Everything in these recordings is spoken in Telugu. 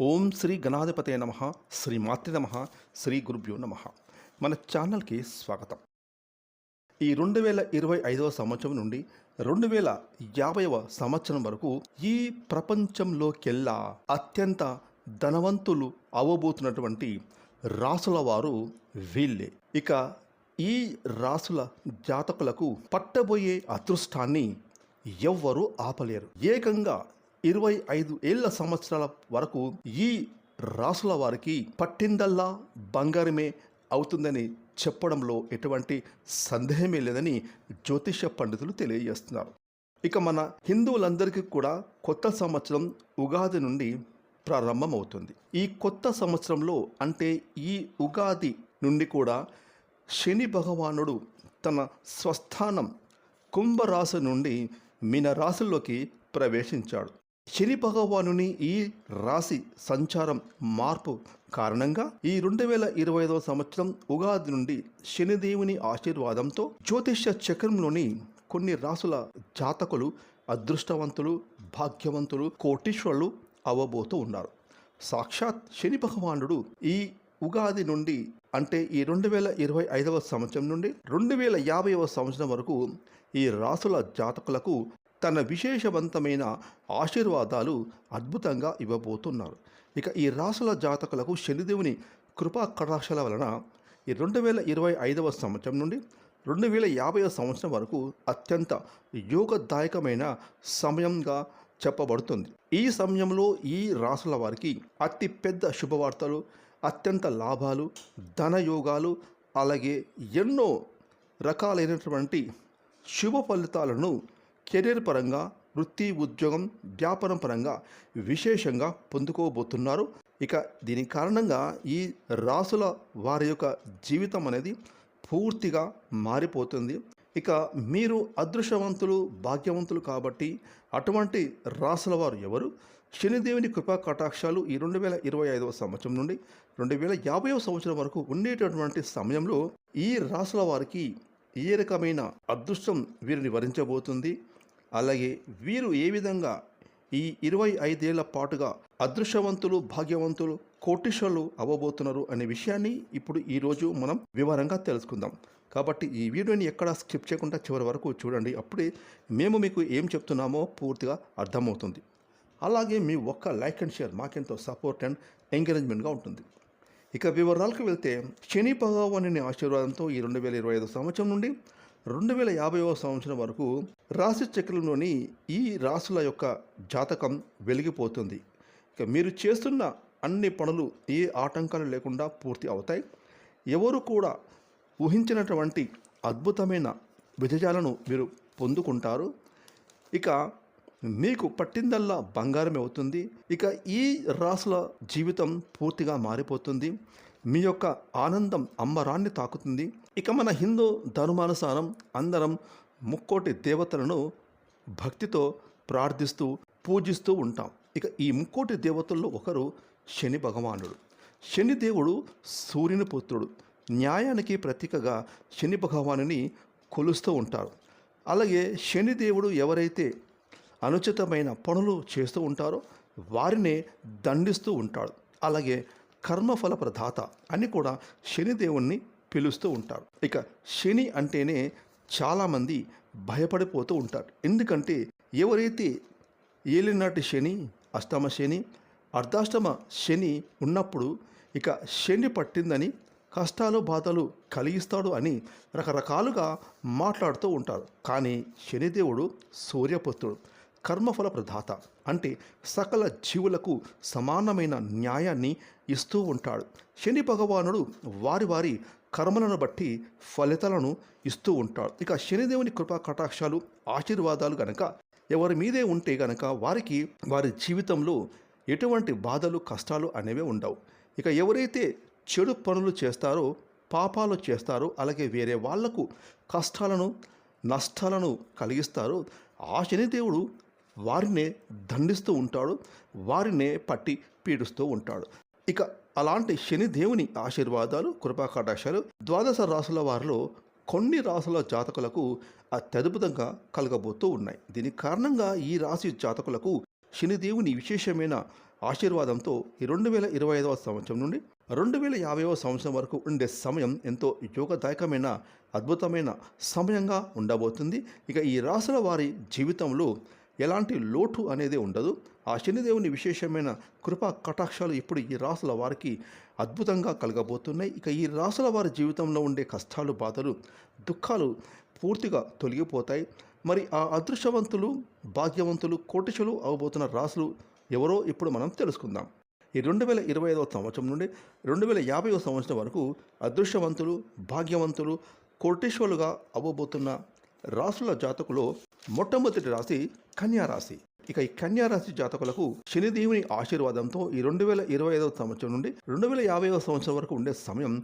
ఓం శ్రీ గణాధిపతే నమ శ్రీ మాతృ నమ శ్రీ గురుభ్యో నమ. మన ఛానల్కి స్వాగతం. ఈ రెండు వేల ఇరవై ఐదవ సంవత్సరం నుండి రెండు వేల యాభైవ సంవత్సరం వరకు ఈ ప్రపంచంలోకెల్లా అత్యంత ధనవంతులు అవ్వబోతున్నటువంటి రాసుల వారు వీళ్ళే. ఇక ఈ రాసుల జాతకులకు పట్టబోయే అదృష్టాన్ని ఎవ్వరూ ఆపలేరు. ఏకంగా ఇరవై ఐదు ఏళ్ళ సంవత్సరాల వరకు ఈ రాసుల వారికి పట్టిందల్లా బంగారమే అవుతుందని చెప్పడంలో ఎటువంటి సందేహమే లేదని జ్యోతిష పండితులు తెలియజేస్తున్నారు. ఇక మన హిందువులందరికీ కూడా కొత్త సంవత్సరం ఉగాది నుండి ప్రారంభమవుతుంది. ఈ కొత్త సంవత్సరంలో అంటే ఈ ఉగాది నుండి కూడా శని భగవానుడు తన స్వస్థానం కుంభరాశి నుండి మీన రాశిలోకి ప్రవేశించాడు. శని భగవానుని ఈ రాశి సంచారం మార్పు కారణంగా ఈ రెండు వేల ఇరవై ఐదవ సంవత్సరం ఉగాది నుండి శనిదేవుని ఆశీర్వాదంతో జ్యోతిష్య చక్రంలోని కొన్ని రాసుల జాతకులు అదృష్టవంతులు భాగ్యవంతులు కోటీశ్వరులు అవ్వబోతూ ఉన్నారు. సాక్షాత్ శని భగవానుడు ఈ ఉగాది నుండి అంటే ఈ రెండు వేల ఇరవై ఐదవ సంవత్సరం నుండి రెండు వేల యాభైవ సంవత్సరం వరకు ఈ రాసుల జాతకులకు తన విశేషవంతమైన ఆశీర్వాదాలు అద్భుతంగా ఇవ్వబోతున్నారు. ఇక ఈ రాసుల జాతకులకు శనిదేవుని కృపా కటాక్షల వలన ఈ రెండు వేల ఇరవై ఐదవ సంవత్సరం నుండి రెండు వేల యాభై సంవత్సరం వరకు అత్యంత యోగదాయకమైన సమయంగా చెప్పబడుతుంది. ఈ సమయంలో ఈ రాసుల వారికి అతి పెద్ద శుభవార్తలు అత్యంత లాభాలు ధనయోగాలు అలాగే ఎన్నో రకాలైనటువంటి శుభ ఫలితాలను కెరీర్ పరంగా వృత్తి ఉద్యోగం వ్యాపారం పరంగా విశేషంగా పొందుకోబోతున్నారు. ఇక దీని కారణంగా ఈ రాసుల వారి యొక్క జీవితం అనేది పూర్తిగా మారిపోతుంది. ఇక మీరు అదృష్టవంతులు భాగ్యవంతులు కాబట్టి అటువంటి రాసుల వారు ఎవరు? శనిదేవుని కృపా కటాక్షాలు ఈ రెండు వేల ఇరవై ఐదవ సంవత్సరం నుండి రెండు వేల యాభైవ సంవత్సరం వరకు ఉండేటటువంటి సమయంలో ఈ రాసుల వారికి ఏ రకమైన అదృష్టం వీరిని వరించబోతుంది అలాగే వీరు ఏ విధంగా ఈ ఇరవై ఐదేళ్ళ పాటుగా అదృష్టవంతులు భాగ్యవంతులు కోటీశ్వరులు అవ్వబోతున్నారు అనే విషయాన్ని ఇప్పుడు ఈరోజు మనం వివరంగా తెలుసుకుందాం. కాబట్టి ఈ వీడియోని ఎక్కడ స్కిప్ చేయకుండా చివరి వరకు చూడండి. అప్పుడే మేము మీకు ఏం చెప్తున్నామో పూర్తిగా అర్థమవుతుంది. అలాగే మీ ఒక్క లైక్ అండ్ షేర్ మాకెంతో సపోర్ట్ అండ్ ఎంకరేజ్మెంట్గా ఉంటుంది. ఇక వివరాలకు వెళ్తే శని భగవాని ఆశీర్వాదంతో ఈ రెండు వేల ఇరవై ఐదు సంవత్సరం నుండి రెండు వేల యాభైవ సంవత్సరం వరకు రాశి చక్రంలోని ఈ రాసుల యొక్క జాతకం వెలిగిపోతుంది. ఇక మీరు చేస్తున్న అన్ని పనులు ఏ ఆటంకాలు లేకుండా పూర్తి అవుతాయి. ఎవరు కూడా ఊహించినటువంటి అద్భుతమైన విజయాలను మీరు పొందుకుంటారు. ఇక మీకు పట్టిందల్లా బంగారమే అవుతుంది. ఇక ఈ రాసుల జీవితం పూర్తిగా మారిపోతుంది. మీ యొక్క ఆనందం అంబరాన్ని తాకుతుంది. ఇక మన హిందూ ధర్మానుసారం అందరం ముక్కోటి దేవతలను భక్తితో ప్రార్థిస్తూ పూజిస్తూ ఉంటాం. ఇక ఈ ముక్కోటి దేవతల్లో ఒకరు శని భగవానుడు. శని దేవుడు సూర్యుని పుత్రుడు. న్యాయానికి ప్రతీకగా శని భగవానుని కొలుస్తూ ఉంటారు. అలాగే శని దేవుడు ఎవరైతే అనుచితమైన పనులు చేస్తూ ఉంటారో వారినే దండిస్తూ ఉంటాడు. అలాగే కర్మఫల ప్రదాత అని కూడా శనిదేవుణ్ణి పిలుస్తూ ఉంటారు. ఇక శని అంటేనే చాలామంది భయపడిపోతూ ఉంటారు. ఎందుకంటే ఎవరైతే ఏలినాటి శని అష్టమ శని అర్ధాష్టమ శని ఉన్నప్పుడు ఇక శని పట్టిందని కష్టాలు బాధలు కలిగిస్తాడు అని రకరకాలుగా మాట్లాడుతూ ఉంటారు. కానీ శనిదేవుడు సూర్యపుత్రుడు కర్మఫల ప్రదాత అంటే సకల జీవులకు సమానమైన న్యాయాన్ని ఇస్తూ ఉంటాడు. శని భగవానుడు వారి వారి కర్మలను బట్టి ఫలితాలను ఇస్తూ ఉంటాడు. ఇక శనిదేవుని కృపా కటాక్షాలు ఆశీర్వాదాలు గనక ఎవరి మీదే ఉంటే గనక వారికి వారి జీవితంలో ఎటువంటి బాధలు కష్టాలు అనేవి ఉండవు. ఇక ఎవరైతే చెడు పనులు చేస్తారో పాపాలు చేస్తారో అలాగే వేరే వాళ్ళకు కష్టాలను నష్టాలను కలిగిస్తారో ఆ శనిదేవుడు వారినే దండిస్తూ ఉంటాడు వారినే పట్టి పీడిస్తూ ఉంటాడు. ఇక అలాంటి శనిదేవుని ఆశీర్వాదాలు కృపా ద్వాదశ రాసుల వారిలో కొన్ని రాసుల జాతకులకు అత్యద్భుతంగా కలగబోతూ ఉన్నాయి. దీని కారణంగా ఈ రాశి జాతకులకు శనిదేవుని విశేషమైన ఆశీర్వాదంతో ఈ రెండు వేల ఇరవై ఐదవ సంవత్సరం నుండి రెండు వేల యాభైవ సంవత్సరం వరకు ఉండే సమయం ఎంతో యోగదాయకమైన అద్భుతమైన సమయంగా ఉండబోతుంది. ఇక ఈ రాసుల వారి జీవితంలో ఎలాంటి లోటు అనేది ఉండదు. ఆ శనిదేవుని విశేషమైన కృపా కటాక్షాలు ఇప్పుడు ఈ రాసుల వారికి అద్భుతంగా కలగబోతున్నాయి. ఇక ఈ రాసుల వారి జీవితంలో ఉండే కష్టాలు బాధలు దుఃఖాలు పూర్తిగా తొలగిపోతాయి. మరి ఆ అదృష్టవంతులు భాగ్యవంతులు కోటిశులు అవబోతున్న రాసులు ఎవరో ఇప్పుడు మనం తెలుసుకుందాం. ఈ రెండు వేల ఇరవై ఐదవ సంవత్సరం నుండి రెండు వేల యాభైవ సంవత్సరం వరకు అదృష్టవంతులు భాగ్యవంతులు కోటేశ్వరులుగా అవ్వబోతున్న రాసుల జాతకులో మొట్టమొదటి రాశి కన్యారాశి ఇక ఈ కన్యా రాశి జాతకులకు శనిదేవుని ఆశీర్వాదంతో ఈ రెండు వేల ఇరవై ఐదవ సంవత్సరం నుండి రెండు వేల యాభైవ సంవత్సరం వరకు ఉండే సమయం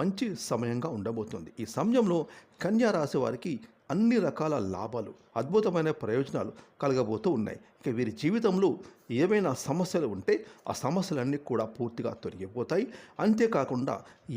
మంచి సమయంగా ఉండబోతుంది. ఈ సమయంలో కన్యారాశి వారికి అన్ని రకాల లాభాలు అద్భుతమైన ప్రయోజనాలు కలగబోతూ ఉన్నాయి. ఇక వీరి జీవితంలో ఏవైనా సమస్యలు ఉంటే ఆ సమస్యలన్నీ కూడా పూర్తిగా తొలగిపోతాయి. అంతేకాకుండా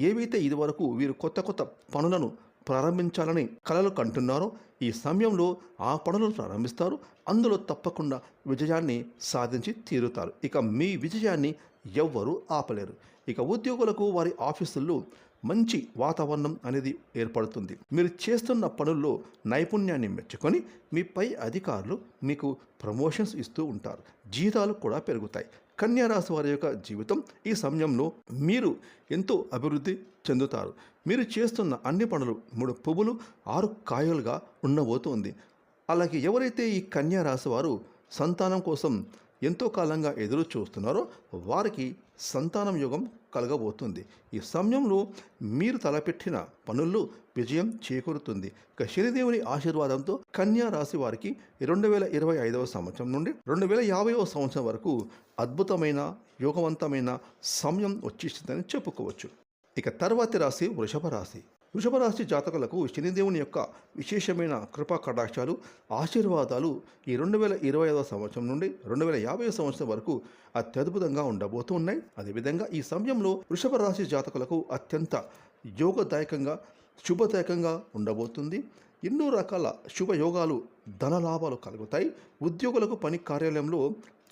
ఏవైతే ఇదివరకు వీరు కొత్త కొత్త పనులను ప్రారంభించాలని కలలు కంటున్నారో. ఈ సమయంలో ఆ పనులను ప్రారంభిస్తారు. అందులో తప్పకుండా విజయాన్ని సాధించి తీరుతారు. ఇక మీ విజయాన్ని ఎవ్వరూ ఆపలేరు. ఇక ఉద్యోగులకు వారి ఆఫీసుల్లో మంచి వాతావరణం అనేది ఏర్పడుతుంది. మీరు చేస్తున్న పనుల్లో నైపుణ్యాన్ని మెచ్చుకొని మీ పై అధికారులు మీకు ప్రమోషన్స్ ఇస్తూ ఉంటారు. జీతాలు కూడా పెరుగుతాయి. కన్యారాశి వారి యొక్క జీవితం ఈ సమయంలో మీరు ఎంతో అభివృద్ధి చెందుతారు. మీరు చేస్తున్న అన్ని పనులు మూడు పువ్వులు ఆరు కాయలుగా ఉండబోతుంది. అలాగే ఎవరైతే ఈ కన్యారాశి వారు సంతానం కోసం ఎంతో కాలంగా ఎదురు చూస్తున్నారో వారికి సంతానం యోగం కలగబోతుంది. ఈ సమయంలో మీరు తలపెట్టిన పనుల్లో విజయం చేకూరుతుంది. ఇక శనిదేవుని ఆశీర్వాదంతో కన్యా రాశి వారికి రెండు వేల ఇరవై ఐదవ సంవత్సరం నుండి రెండు వేల యాభైవ సంవత్సరం వరకు అద్భుతమైన యోగవంతమైన సమయం వచ్చేసిందని చెప్పుకోవచ్చు. ఇక తర్వాతి రాశి వృషభ రాశి. వృషభరాశి జాతకులకు శనిదేవుని యొక్క విశేషమైన కృపా కటాక్షాలు ఆశీర్వాదాలు ఈ రెండు వేల ఇరవై ఐదవ సంవత్సరం నుండి రెండు వేల యాభై సంవత్సరం వరకు అత్యద్భుతంగా ఉండబోతూ ఉన్నాయి అదేవిధంగా ఈ సమయంలో వృషభ రాశి జాతకులకు అత్యంత యోగదాయకంగా శుభదాయకంగా ఉండబోతుంది. ఎన్నో రకాల శుభయోగాలు ధన లాభాలు కలుగుతాయి. ఉద్యోగులకు పని కార్యాలయంలో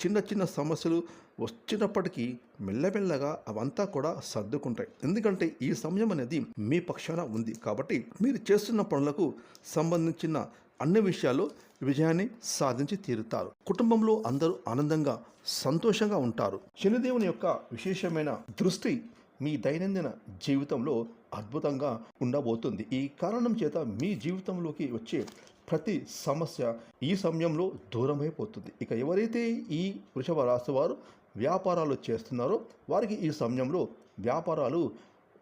చిన్న చిన్న సమస్యలు వచ్చినప్పటికీ మెల్లమెల్లగా అవంతా కూడా సర్దుకుంటాయి. ఎందుకంటే ఈ సమయం అనేది మీ పక్షాన ఉంది. కాబట్టి మీరు చేస్తున్న పనులకు సంబంధించిన అన్ని విషయాల్లో విజయాన్ని సాధించి తీరుతారు. కుటుంబంలో అందరూ ఆనందంగా సంతోషంగా ఉంటారు. శనిదేవుని యొక్క విశేషమైన దృష్టి మీ దైనందిన జీవితంలో అద్భుతంగా ఉండబోతుంది. ఈ కారణం చేత మీ జీవితంలోకి వచ్చే ప్రతి సమస్య ఈ సమయంలో దూరమైపోతుంది. ఇక ఎవరైతే ఈ వృషభ రాశి వారు వ్యాపారాలు చేస్తున్నారో. వారికి ఈ సమయంలో వ్యాపారాలు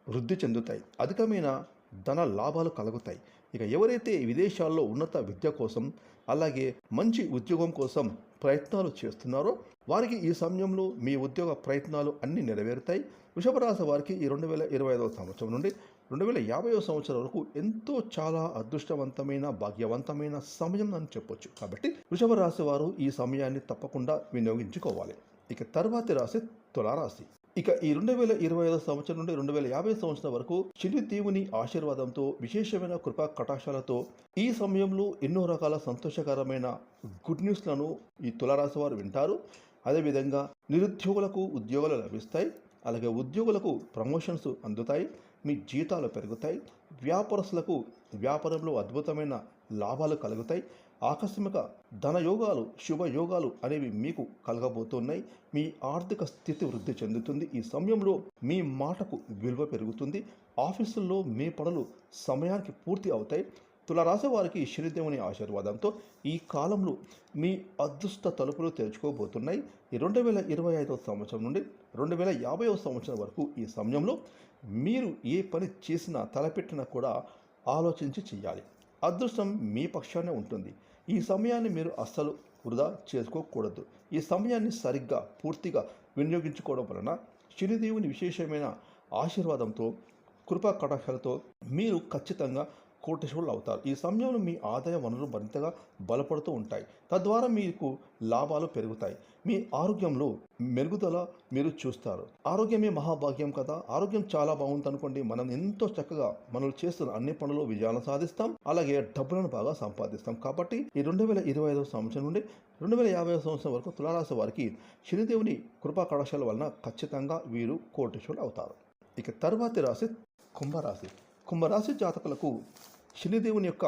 వృద్ధి చెందుతాయి. అధికమైన ధన లాభాలు కలుగుతాయి. ఇక ఎవరైతే విదేశాల్లో ఉన్నత విద్య కోసం అలాగే మంచి ఉద్యోగం కోసం ప్రయత్నాలు చేస్తున్నారో వారికి ఈ సమయంలో మీ ఉద్యోగ ప్రయత్నాలు అన్నీ నెరవేరుతాయి. వృషభరాశి వారికి ఈ రెండు వేల ఇరవై ఐదవ సంవత్సరం నుండి రెండు వేల యాభైవ సంవత్సరం వరకు ఎంతో చాలా అదృష్టవంతమైన భాగ్యవంతమైన సమయం అని చెప్పొచ్చు. కాబట్టి వృషభ రాశి వారు ఈ సమయాన్ని తప్పకుండా వినియోగించుకోవాలి. ఇక తర్వాతి రాశి తులారాశి. ఇక ఈ రెండు వేల ఇరవై ఐదు సంవత్సరం నుండి రెండు వేల యాభై సంవత్సరం వరకు శని దేవుని ఆశీర్వాదంతో విశేషమైన కృపా కటాక్షాలతో ఈ సమయంలో ఎన్నో రకాల సంతోషకరమైన గుడ్ న్యూస్లను ఈ తులారాశి వారు వింటారు. అదేవిధంగా నిరుద్యోగులకు ఉద్యోగాలు లభిస్తాయి. అలాగే ఉద్యోగులకు ప్రమోషన్స్ అందుతాయి. మీ జీతాలు పెరుగుతాయి. వ్యాపారస్తులకు వ్యాపారంలో అద్భుతమైన లాభాలు కలుగుతాయి. ఆకస్మిక ధనయోగాలు శుభయోగాలు అనేవి మీకు కలగబోతున్నాయి. మీ ఆర్థిక స్థితి వృద్ధి చెందుతుంది. ఈ సమయంలో మీ మాటకు విలువ పెరుగుతుంది. ఆఫీసుల్లో మీ పనులు సమయానికి పూర్తి అవుతాయి. తులరాశి వారికి శనిదేవుని ఆశీర్వాదంతో ఈ కాలంలో మీ అదృష్ట తలుపులు తెరుచుకోబోతున్నాయి. రెండు వేల ఇరవై ఐదవ సంవత్సరం నుండి రెండు వేల యాభైవ సంవత్సరం వరకు ఈ సమయంలో మీరు ఏ పని చేసినా తలపెట్టినా కూడా ఆలోచించి చేయాలి అదృష్టం మీ పక్షానే ఉంటుంది. ఈ సమయాన్ని మీరు అస్సలు వృధా చేసుకోకూడదు. ఈ సమయాన్ని సరిగ్గా పూర్తిగా వినియోగించుకోవడం వలన శనిదేవుని విశేషమైన ఆశీర్వాదంతో కృపా కటాక్షాలతో మీరు ఖచ్చితంగా కోటేశ్వరులు అవుతారు ఈ సమయంలో మీ ఆదాయ వనరులు మరింతగా బలపడుతూ ఉంటాయి. తద్వారా మీకు లాభాలు పెరుగుతాయి. మీ ఆరోగ్యంలో మెరుగుదల మీరు చూస్తారు. ఆరోగ్యమే మహాభాగ్యం కదా? ఆరోగ్యం చాలా బాగుంది అనుకోండి మనం ఎంతో చక్కగా మనం చేస్తున్న అన్ని పనులు విజయాలను సాధిస్తాం. అలాగే డబ్బులను బాగా సంపాదిస్తాం. కాబట్టి ఈ రెండు వేల ఇరవై ఐదవ సంవత్సరం నుండి రెండు వేల యాభై సంవత్సరం వరకు తులారాశి వారికి శనిదేవుని కృపా కళాశాల వలన ఖచ్చితంగా వీరు కోటేశ్వరులు అవుతారు ఇక తర్వాతి రాశి కుంభరాశి. కుంభరాశి జాతకులకు శనిదేవుని యొక్క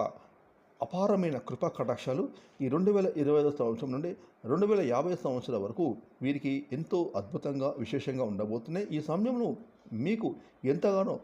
అపారమైన కృపా కటాక్షాలు ఈ రెండు వేల ఇరవై ఐదో సంవత్సరం నుండి రెండు వేల యాభై సంవత్సరాల వరకు వీరికి ఎంతో అద్భుతంగా విశేషంగా ఉండబోతున్నాయి. ఈ సమయంలో మీకు ఎంతగానో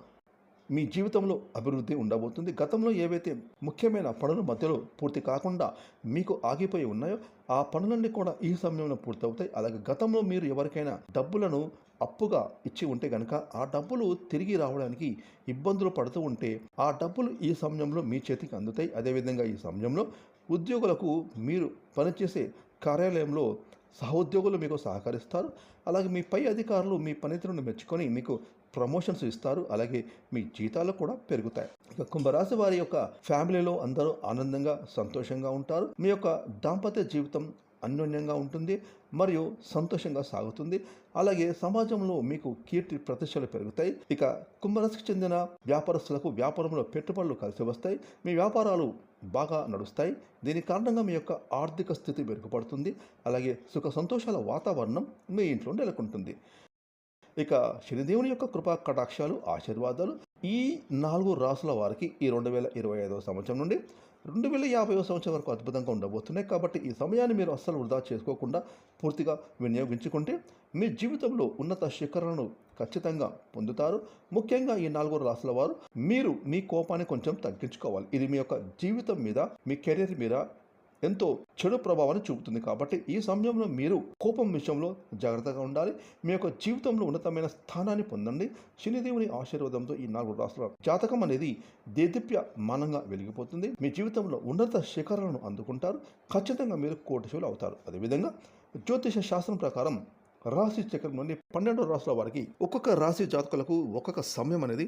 మీ జీవితంలో అభివృద్ధి ఉండబోతుంది. గతంలో ఏవైతే ముఖ్యమైన పనులు మధ్యలో పూర్తి కాకుండా మీకు ఆగిపోయి ఉన్నాయో ఆ పనులన్నీ కూడా ఈ సమయంలో పూర్తవుతాయి. అలాగే గతంలో మీరు ఎవరికైనా డబ్బులను అప్పుగా ఇచ్చి ఉంటే కనుక ఆ డబ్బులు తిరిగి రావడానికి ఇబ్బందులు పడుతూ ఉంటే ఆ డబ్బులు ఈ సమయంలో మీ చేతికి అందుతాయి. అదేవిధంగా ఈ సమయంలో ఉద్యోగులకు మీరు పనిచేసే కార్యాలయంలో సహోద్యోగులు మీకు సహకరిస్తారు. అలాగే మీ పై అధికారులు మీ పనితీరును మెచ్చుకొని మీకు ప్రమోషన్స్ ఇస్తారు. అలాగే మీ జీతాలు కూడా పెరుగుతాయి. ఇక కుంభరాశి వారి యొక్క ఫ్యామిలీలో అందరూ ఆనందంగా సంతోషంగా ఉంటారు. మీ యొక్క దాంపత్య జీవితం అన్యోన్యంగా ఉంటుంది మరియు సంతోషంగా సాగుతుంది. అలాగే సమాజంలో మీకు కీర్తి ప్రతిష్టలు పెరుగుతాయి. ఇక కుంభరాశికి చెందిన వ్యాపారస్తులకు వ్యాపారంలో పెట్టుబడులు కలిసి వస్తాయి. మీ వ్యాపారాలు బాగా నడుస్తాయి. దీని కారణంగా మీ యొక్క ఆర్థిక స్థితి మెరుగుపడుతుంది. అలాగే సుఖ సంతోషాల వాతావరణం మీ ఇంట్లో నెలకొంటుంది. ఇక శనిదేవుని యొక్క కృపా కటాక్షాలు ఆశీర్వాదాలు ఈ నాలుగు రాసుల వారికి ఈ రెండు వేల ఇరవై ఐదవ సంవత్సరం నుండి రెండు వేల యాభైవ సంవత్సరం వరకు అద్భుతంగా ఉండబోతున్నాయి. కాబట్టి ఈ సమయాన్ని మీరు అస్సలు వృధా చేసుకోకుండా పూర్తిగా వినియోగించుకుంటే మీ జీవితంలో ఉన్నత శిఖరాలను ఖచ్చితంగా పొందుతారు. ముఖ్యంగా ఈ నాలుగు రాసుల వారు మీరు మీ కోపాన్ని కొంచెం తగ్గించుకోవాలి. ఇది మీ యొక్క జీవితం మీద మీ కెరీర్ మీద ఎంతో చెడు ప్రభావాన్ని చూపుతుంది. కాబట్టి ఈ సమయంలో మీరు కోపం విషయంలో జాగ్రత్తగా ఉండాలి. మీ యొక్క జీవితంలో ఉన్నతమైన స్థానాన్ని పొందండి. శనిదేవుని ఆశీర్వాదంతో ఈ నాలుగు రాష్ట్రాల జాతకం అనేది దేదీప్య మానంగా వెలిగిపోతుంది. మీ జీవితంలో ఉన్నత శిఖరాలను అందుకుంటారు. ఖచ్చితంగా మీరు కోటిశులు అవుతారు. అదేవిధంగా జ్యోతిష శాస్త్రం ప్రకారం రాశి చక్రం నుండి పన్నెండు రాశుల వారికి ఒక్కొక్క రాశి జాతకులకు ఒక్కొక్క సమయం అనేది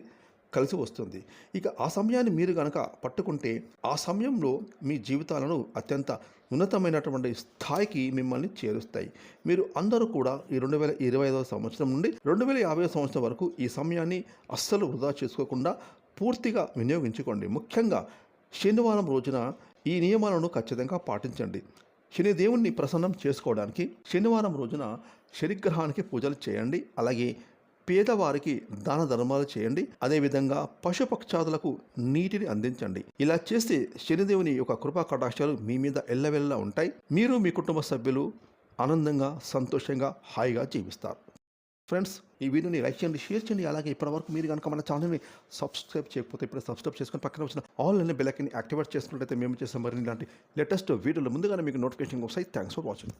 కలిసి వస్తుంది. ఇక ఆ సమయాన్ని మీరు కనుక పట్టుకుంటే ఆ సమయంలో మీ జీవితాలను అత్యంత ఉన్నతమైనటువంటి స్థాయికి మిమ్మల్ని చేరుస్తాయి. మీరు అందరూ కూడా ఈ రెండు వేల ఇరవై ఐదవ సంవత్సరం నుండి రెండు వేల యాభై సంవత్సరం వరకు ఈ సమయాన్ని అస్సలు వృధా చేసుకోకుండా పూర్తిగా వినియోగించుకోండి. ముఖ్యంగా శనివారం రోజున ఈ నియమాలను ఖచ్చితంగా పాటించండి. శని దేవుణ్ణి ప్రసన్నం చేసుకోవడానికి శనివారం రోజున శనిగ్రహానికి పూజలు చేయండి. అలాగే పేదవారికి దాన ధర్మాలు చేయండి. అదేవిధంగా పశుపక్షాదులకు నీటిని అందించండి. ఇలా చేస్తే శనిదేవుని యొక్క కృపా కటాక్షాలు మీ మీద ఎల్లవెల్లా ఉంటాయి. మీరు మీ కుటుంబ సభ్యులు ఆనందంగా సంతోషంగా హాయిగా జీవిస్తారు. ఫ్రెండ్స్ ఈ వీడియోని లైక్ చేయండి షేర్ చేయండి. అలాగే ఇప్పటివరకు మీరు కనుక మన ఛానల్ని సబ్స్క్రైబ్ చేయకపోతే ఇప్పుడు సబ్స్క్రైబ్ చేసుకుని పక్కన వచ్చిన ఆల్ అనే యాక్టివేట్ చేసుకున్నట్లయితే మేము చేసే మరి ఇలాంటి లేటెస్ట్ వీడియోలు ముందుగానే మీకు నోటిఫికేషన్ వస్తాయి. Thanks for watching.